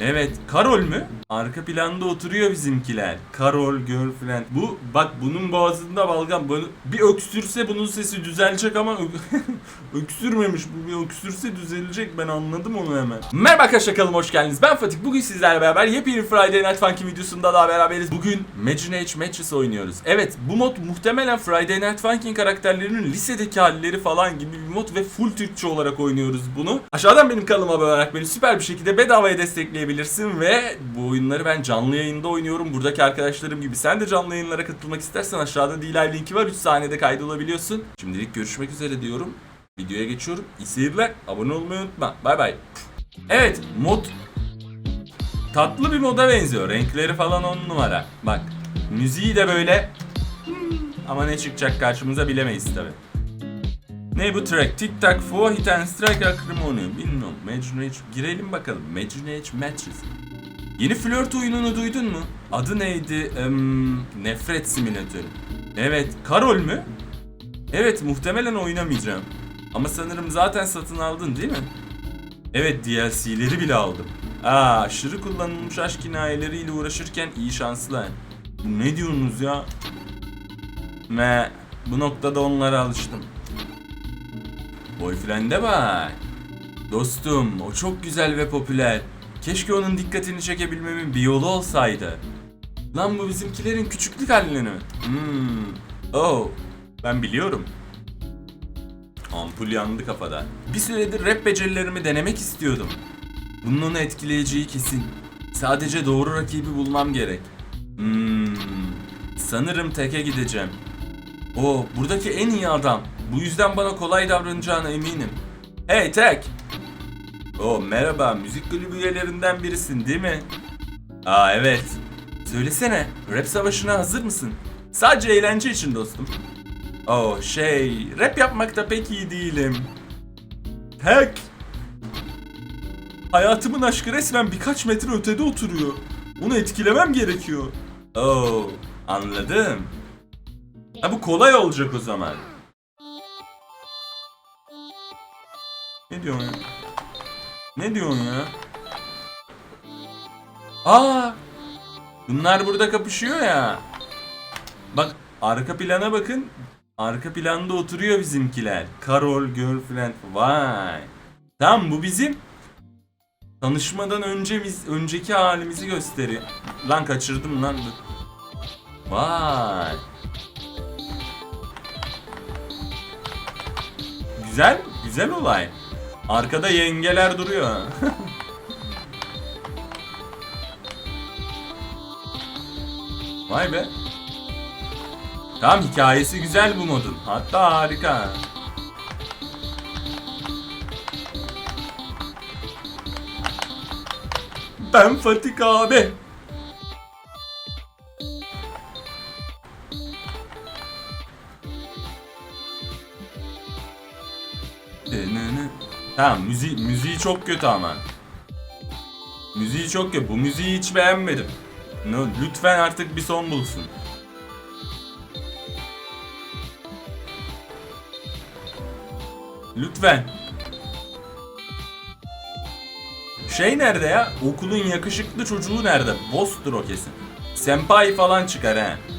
Evet, Karol mü? Arka planda oturuyor bizimkiler. Karol, girlfriend. Bu, bak bunun boğazında balgam. Bunu, bir öksürse bunun sesi düzelecek ama öksürmemiş. Bu bir öksürse düzelecek. Ben anladım onu hemen. Merhaba arkadaşlar hoş geldiniz. Ben Fatih. Bugün sizlerle beraber yepyeni Friday Night Funkin' videosunda daha beraberiz. Bugün Imagine Age Matches oynuyoruz. Evet, bu mod muhtemelen Friday Night Funkin' karakterlerinin lisedeki halleri falan gibi bir mod ve full Türkçe olarak oynuyoruz bunu. Aşağıdan benim kanalıma abone olarak beni süper bir şekilde bedavaya destekleyebilirsin ve bu oyunları ben canlı yayında oynuyorum. Buradaki arkadaşlarım gibi sen de canlı yayınlara katılmak istersen aşağıda D-Live linki var. 3 saniyede kaydolabiliyorsun. Şimdilik görüşmek üzere diyorum. Videoya geçiyorum. İyi seyirler. Abone olmayı unutma. Bay bay. Evet mod tatlı bir moda benziyor. Renkleri falan on numara. Bak müziği de böyle ama ne çıkacak karşımıza bilemeyiz tabi. Ne bu track? Tic Tac Fo Hit and Strike Acrimony. Bilmiyorum. Age. Girelim bakalım. Imagine Age Matches. Yeni flört oyununu duydun mu? Adı neydi? Em, nefret simülatörü. Evet. Karol mü? Evet muhtemelen oynamayacağım. Ama sanırım zaten satın aldın değil mi? Evet DLC'leri bile aldım. Aa aşırı kullanılmış aşk hinayeleriyle uğraşırken iyi şanslar. Bu ne diyorsunuz ya? Me bu noktada onlara alıştım. Boyfriend'e bak. Dostum o çok güzel ve popüler. Keşke onun dikkatini çekebilmemin bir yolu olsaydı. Lan bu bizimkilerin küçüklük halini mi? Hmm. Oh. Ben biliyorum. Ampul yandı kafada. Bir süredir rap becerilerimi denemek istiyordum. Bunun onu etkileyeceği kesin. Sadece doğru rakibi bulmam gerek. Hmm. Sanırım teke gideceğim. O buradaki en iyi adam. Bu yüzden bana kolay davranacağına eminim. Hey Tek. O merhaba müzik kulübü üyelerinden birisin değil mi? Aa evet. Söylesene rap savaşına hazır mısın? Sadece eğlence için dostum. Oh şey rap yapmakta pek iyi değilim. Tek. Hayatımın aşkı resmen birkaç metre ötede oturuyor. Onu etkilemem gerekiyor. Oh anladım. Ha bu kolay olacak o zaman. Ne diyorsun? Ne diyorsun ya? Aa! Bunlar burada kapışıyor ya. Bak arka plana bakın. Arka planda oturuyor bizimkiler. Karol, girlfriend. Vay. Tamam bu bizim tanışmadan önce biz önceki halimizi gösteriyor. Lan kaçırdım lan. Vay. Güzel, güzel olay. Arkada yengeler duruyor. Vay be. Tamam hikayesi güzel bu modun. Hatta harika. Ben Fatik abi. Denene. Tamam müziği, müziği çok kötü ama. Müziği çok kötü. Bu müziği hiç beğenmedim. Lütfen artık bir son bulsun. Lütfen. Şey nerede ya? Okulun yakışıklı çocuğu nerede? Boss'tur o kesin. Senpai falan çıkar he.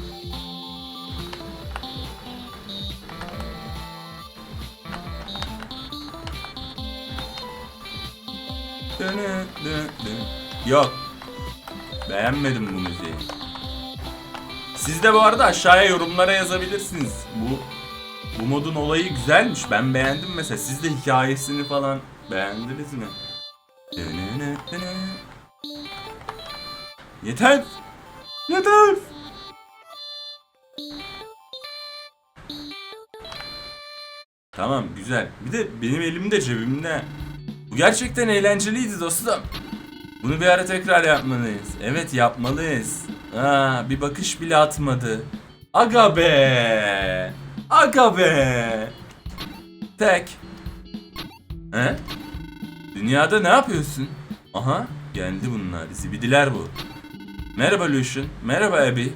Yok. Beğenmedim bu müziği. Siz de bu arada aşağıya yorumlara yazabilirsiniz. Bu bu modun olayı güzelmiş. Ben beğendim mesela. Siz de hikayesini falan beğendiniz mi? Yeter. Yeter. Tamam güzel. Bir de benim elimde cebimde. Bu gerçekten eğlenceliydi dostum. Bunu bir ara tekrar yapmalıyız. Evet yapmalıyız. Aa, bir bakış bile atmadı. Aga be. Aga be. Tek. He? Dünyada ne yapıyorsun? Aha geldi bunlar. Zibidiler bu. Merhaba Lucian. Merhaba Abby.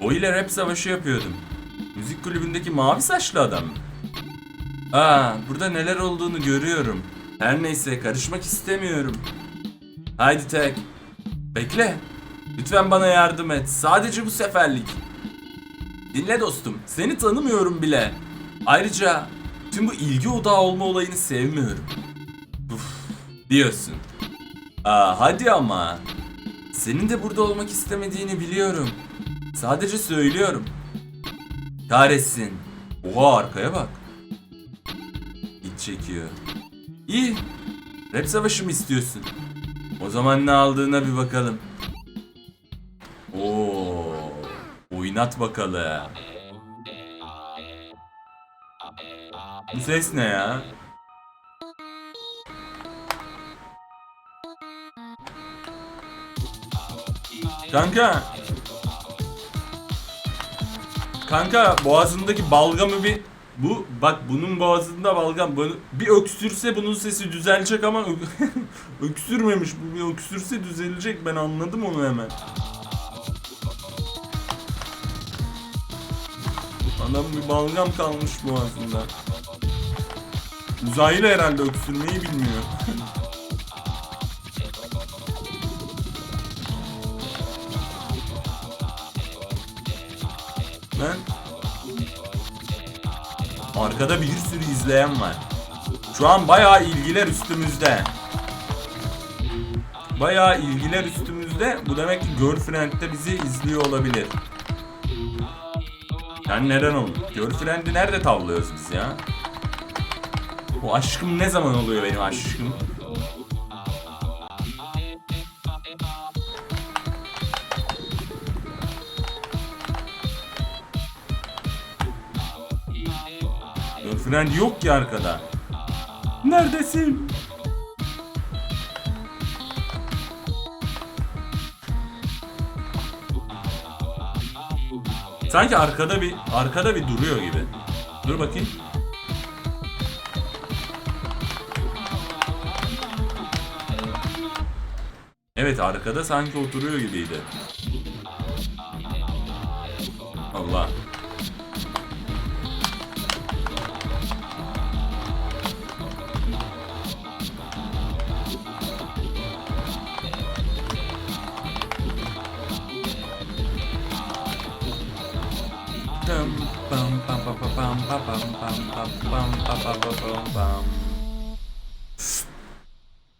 O ile rap savaşı yapıyordum. Müzik kulübündeki mavi saçlı adam mı? Aa, burada neler olduğunu görüyorum. Her neyse karışmak istemiyorum. Haydi tek. Bekle. Lütfen bana yardım et. Sadece bu seferlik. Dinle dostum. Seni tanımıyorum bile. Ayrıca tüm bu ilgi odağı olma olayını sevmiyorum. Uf, diyorsun. Aa, hadi ama. Senin de burada olmak istemediğini biliyorum. Sadece söylüyorum. Kahretsin. Oha arkaya bak. İç çekiyor. İyi. Rap savaşı mı istiyorsun? O zaman ne aldığına bir bakalım. Oo, oynat bakalım. Bu ses ne ya? Kanka. Kanka boğazındaki balgamı bir bu bak bunun boğazında balgam bunu bir öksürse bunun sesi düzelecek ama öksürmemiş bu bir öksürse düzelecek ben anladım onu hemen. Adam bir balgam kalmış boğazında. Uzaylı herhalde öksürmeyi bilmiyor. Ben Arkada bir sürü izleyen var. Şu an bayağı ilgiler üstümüzde. Bayağı ilgiler üstümüzde. Bu demek ki Girlfriend de bizi izliyor olabilir. Yani neden olur? Girlfriend'i nerede tavlıyoruz biz ya? O aşkım ne zaman oluyor benim aşkım? Girlfriend yok ki arkada. Neredesin? Sanki arkada bir arkada bir duruyor gibi. Dur bakayım. Evet arkada sanki oturuyor gibiydi.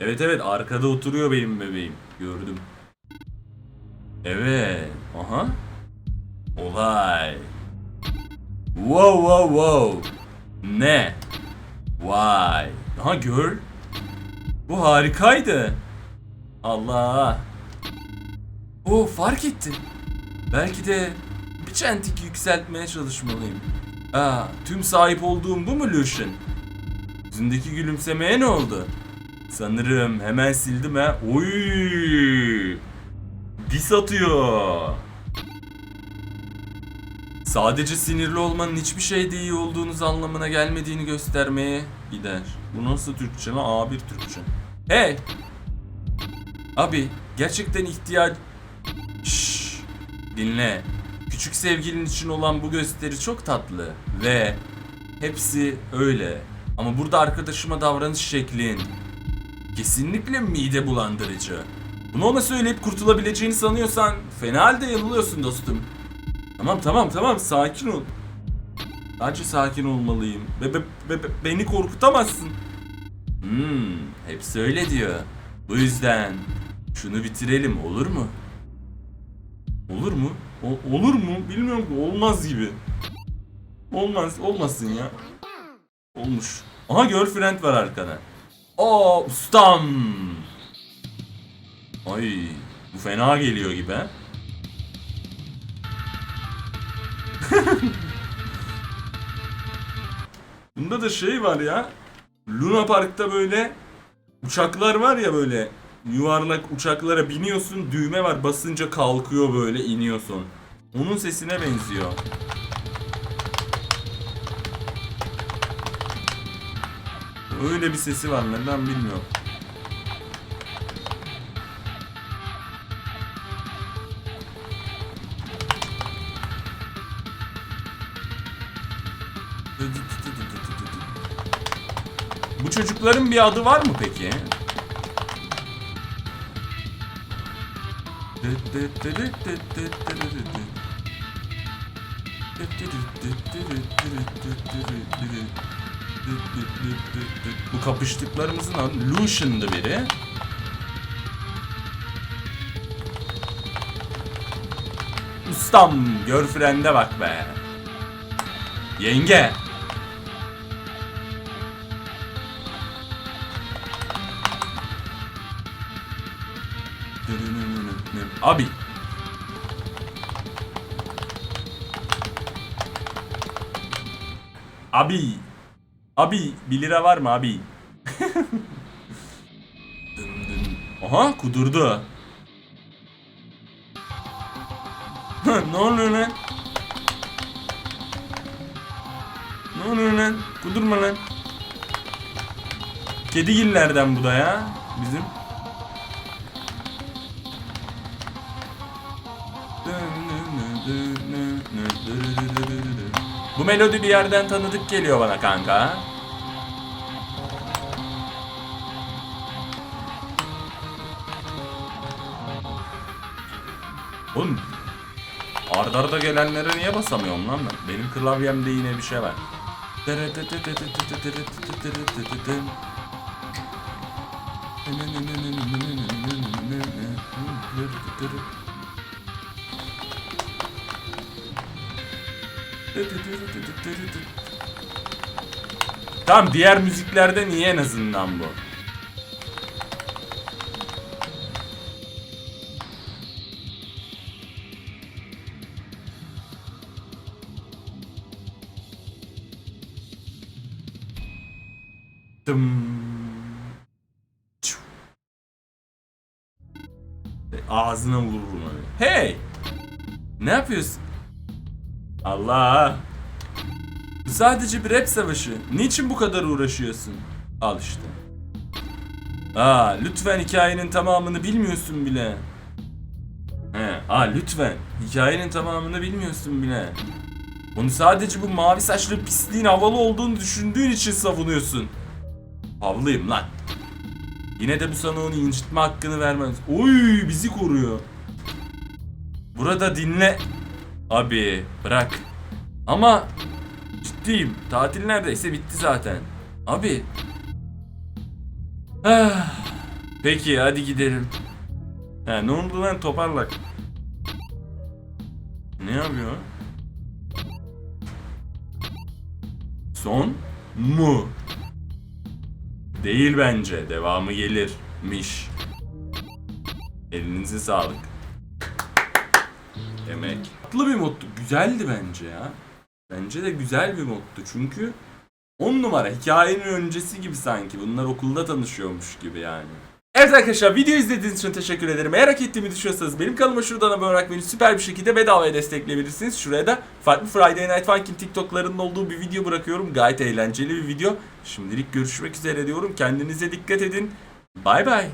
Evet evet arkada oturuyor benim bebeğim. Gördüm. Evet. Aha. Olay. Wow wow wow. Ne? Vay. Aha gör. Bu harikaydı. Allah. O fark ettim. Belki de çentik yükseltmeye çalışmalıyım. Aa, tüm sahip olduğum bu mu Lucian? Yüzündeki gülümsemeye ne oldu? Sanırım hemen sildim ha. Oy! Dis atıyor. Sadece sinirli olmanın hiçbir şeyde iyi olduğunuz anlamına gelmediğini göstermeye gider. Bu nasıl Türkçe lan? A1 Türkçe. Hey! Abi gerçekten ihtiyaç... Şşş! Dinle. Küçük sevgilin için olan bu gösteri çok tatlı. Ve hepsi öyle. Ama burada arkadaşıma davranış şeklin kesinlikle mide bulandırıcı. Bunu ona söyleyip kurtulabileceğini sanıyorsan fena halde yanılıyorsun dostum. Tamam tamam tamam sakin ol. Sadece sakin olmalıyım. Be, be- be- beni korkutamazsın. Hmm, hepsi öyle diyor. Bu yüzden şunu bitirelim olur mu? Olur mu? O- olur mu? Bilmiyorum ki olmaz gibi. Olmaz, olmasın ya. Olmuş. Aha girlfriend var arkada. Oo ustam. Ay bu fena geliyor gibi. Bunda da şey var ya. Luna Park'ta böyle uçaklar var ya böyle yuvarlak uçaklara biniyorsun düğme var basınca kalkıyor böyle iniyorsun. Onun sesine benziyor. Öyle bir sesi var neden bilmiyorum. Bu çocukların bir adı var mı peki? Bu kapıştıklarımızın adı Lucian'dı biri. Ustam, girlfriend'e bak be. Yenge. Abi. Abi. Abi 1 lira var mı abi? Aha kudurdu. ne oluyor lan? Ne oluyor lan? Kudurma lan. Kedigillerden bu da ya. Bizim. Bu melodi bir yerden tanıdık geliyor bana kanka. Oğlum arda arda gelenlere niye basamıyorum lan ben? Benim klavyemde yine bir şey var. Tamam diğer müziklerde niye en azından bu? Dım. Ağzına vururum öyle. Hey! Ne yapıyorsun? Allah! Sadece bir rap savaşı. Niçin bu kadar uğraşıyorsun? Al işte. Aa, lütfen hikayenin tamamını bilmiyorsun bile. He, aa lütfen. Hikayenin tamamını bilmiyorsun bile. Onu sadece bu mavi saçlı pisliğin havalı olduğunu düşündüğün için savunuyorsun. Havlıyım lan. Yine de bu sana onu incitme hakkını vermez. Oy bizi koruyor. Burada dinle. Abi bırak. Ama ciddiyim. Tatil neredeyse bitti zaten. Abi. Ah. Peki hadi gidelim. He ne oldu lan toparlak. Ne yapıyor? Son mu? Değil bence. Devamı gelirmiş. Elinize sağlık. Emek. Tatlı bir moddu. Güzeldi bence ya. Bence de güzel bir moddu. Çünkü 10 numara hikayenin öncesi gibi sanki. Bunlar okulda tanışıyormuş gibi yani. Evet arkadaşlar video izlediğiniz için teşekkür ederim. Eğer hak ettiğimi düşünüyorsanız benim kanalıma şuradan abone olarak beni süper bir şekilde bedavaya destekleyebilirsiniz. Şuraya da farklı Friday Night Funkin' TikTok'larının olduğu bir video bırakıyorum. Gayet eğlenceli bir video. Şimdilik görüşmek üzere diyorum. Kendinize dikkat edin. Bay bay.